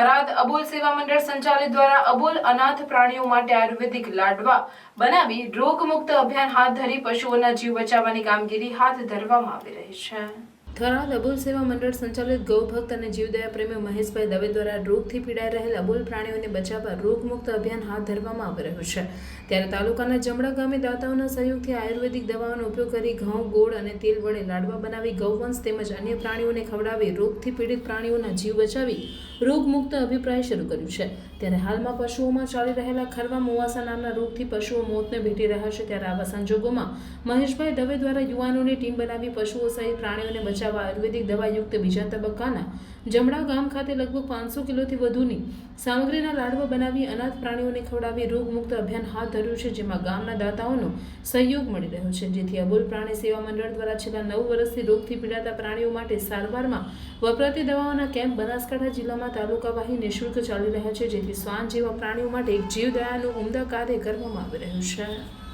થરાદ અબોલ સેવા મંડળ સંચાલિત દ્વારા અબોલ અનાથ પ્રાણીઓ માટે આયુર્વેદિક લાડવા બનાવી રોગમુક્ત અભિયાન હાથ ધરી પશુઓના જીવ બચાવવાની કામગીરી હાથ ધરવામાં આવી રહી છે. થરાદ અબુલ સેવા મંડળ સંચાલિત ગૌભક્ત અને જીવદયા પ્રેમી મહેશભાઈ દવે દ્વારા રોગથી પીડાઈ રહેલ અબુલ પ્રાણીઓને બચાવવા રોગમુક્ત અભિયાન હાથ ધરવામાં આવી રહ્યું છે. ત્યારે તાલુકાના જમણા ગામે દાતાઓના સહયોગથી આયુર્વેદિક દવાઓનો ઉપયોગ કરી ઘઉં, ગોળ અને તેલ વડે લાડવા બનાવી ગૌવંશ તેમજ અન્ય પ્રાણીઓને ખવડાવી રોગથી પીડિત પ્રાણીઓના જીવ બચાવી રોગમુક્ત અભિપ્રાય શરૂ કર્યું છે. ત્યારે હાલમાં પશુઓમાં ચાલી રહેલા ખરવા મુવાસા નામના રોગથી પશુઓ મોતને ભેટી રહ્યા છે. ત્યારે આવા સંજોગોમાં મહેશભાઈ દવે દ્વારા યુવાનોની ટીમ બનાવી પશુઓ સહિત પ્રાણીઓને બચાવવા આયુર્વેદિક દવાયુક્ત બીજા તબક્કાના જમણા ગામ ખાતે લગભગ પાંચસો કિલોથી વધુની સામગ્રીના લાડવા બનાવી અનાથ પ્રાણીઓને ખવડાવી રોગમુક્ત અભિયાન હાથ ધર્યું છે, જેમાં ગામના દાતાઓનો સહયોગ મળી રહ્યો છે. જેથી અબોલ પ્રાણી સેવા મંડળ દ્વારા છેલ્લા નવ વર્ષથી રોગથી પીડાતા પ્રાણીઓ માટે સારવારમાં વપરાતી દવાઓના કેમ્પ બનાસકાંઠા જિલ્લામાં તાલુકાવાહી નિઃશુલ્ક ચાલી રહ્યા છે. જેથી શ્વાન જેવા પ્રાણીઓ માટે એક જીવદયાનું ઉમદા કાર્ય કરવામાં આવી રહ્યું છે.